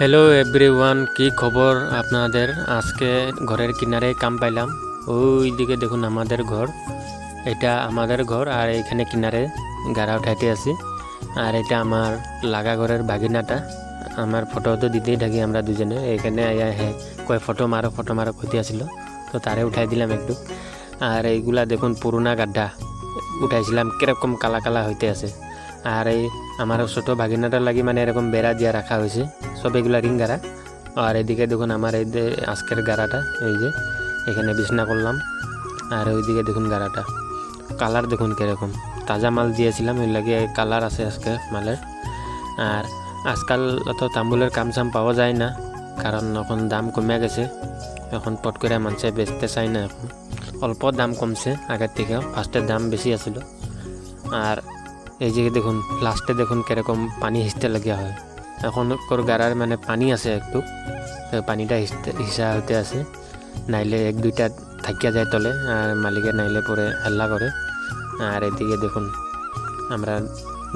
Hello everyone কি খবর আপনাদের? আজকে ঘরের কিনারে কাম পাইলাম। ওই দিকে দেখুন আমাদের ঘর। এটা আমাদের ঘর আর এখানে কিনারে গাড়া উঠাইতে আছি। আর এটা আমার লাগা ঘরের ভাগিনাটা আমার ফটো তো দিতেই থাকি আমরা দুজনে। এখানে আয়া হে কয় ফটো মারো ফটো মারো কইতে আসিল তো তারে উঠাই দিলাম একটু। আর এইগুলা দেখুন পুরোনা গাড্ডা। উঠাইছিলাম কীরকম কালা কালা হইতে আছে। আর এই আমার ছোটো ভাগিনাটার লাগি মানে এরকম বেড়া দিয়া রাখা হয়েছে সব এগুলা রিং গাড়া। আর এদিকে দেখুন আমার এই আজকের গাড়াটা, এই যে এখানে বিছনা করলাম আর ওইদিকে দেখুন গাড়াটা। কালার দেখুন কীরকম তাজা মাল দিয়েছিলাম ওই লাগে কালার আছে আজকে মালের আর আজকাল অত তাম্বুলের কাম সাম পাওয়া যায় না কারণ এখন দাম কমে গেছে। এখন পট করে মানুষে বেচতে চায় না এখন। অল্প দাম কমছে আগের থেকে ফার্স্টের দাম বেশি আছিল। আর এই যে দেখুন লাস্টে দেখুন কীরকম পানি হিসতে লাগিয়া হয়। এখন ওর গাড়ার মানে পানি আছে একটু পানিটা হিসা হতে আছে। নাইলে এক দুইটা থাকিয়া যায় তলে আর মালিকে নাইলে পরে হাল্লা করে আর এদিকে দেখুন, আমরা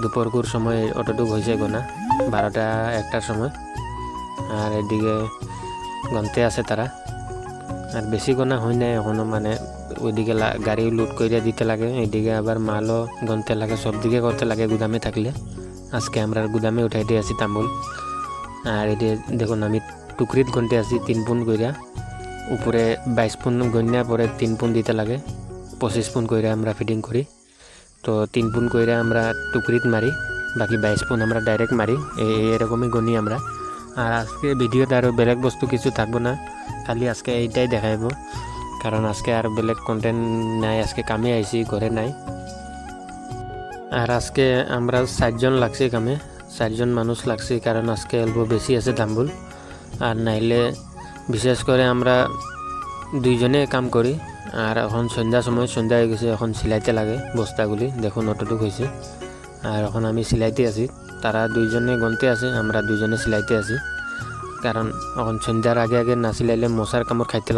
দুপুরকুর সময় অটোটুক হয়েছে গোনা বারোটা একটার সময়। আর এদিকে গন্তে আছে তারা আর বেশি গোনা হয় নাই এখনও মানে ওইদিকে গাড়ি লুট করে দিতে লাগে এইদিকে আবার মালও গনতে লাগে, সব দিকে করতে লাগে গুদামে থাকলে। আজকে আমরা গুদামে উঠাইতে আছি তাম্বুল। আর এটি দেখুন, আমি টুকরিত গনতে আছি তিন পুন কইরা। উপরে বাইশ পুন গন্যা, পরে তিন পুন দিতে লাগে। পঁচিশ পুন কইরা আমরা ফিটিং করি। তো তিন পুন কইরা আমরা টুকরিত মারি, বাকি বাইশ পুন আমরা ডাইরেক্ট মারি। এরকমই গনি আমরা। আর আজকে ভিডিওতে আরও বেলেগ বস্তু কিছু থাকব না। খালি আজকে এইটাই দেখাইব। কারণ আজকে আর বেলেগ কন্টেন্ট নাই, আজকে কামে আইছি, ঘরে নাই। আর আজকে আমরা চারজন লাগছি কামে চারজন মানুষ লাগছি কারণ আজকে অল্প বেশি আছে দাম্বুল আর নাইলে বিশেষ করে আমরা দুইজনে কাম করি। আর এখন সন্ধ্যা সময়, সন্ধ্যা হয়ে গেছে, এখন সিলাইতে লাগে বস্তাগুলি দেখুন অতটুক হয়েছে আর এখন আমি সিলাইতে আছি তারা দুইজনে গনতে আছে, আমরা দুইজনে সিলাইতে আছি। কারণ এখন সন্ধ্যার আগে আগে না সিলাইলে মশার কামড় খাইতে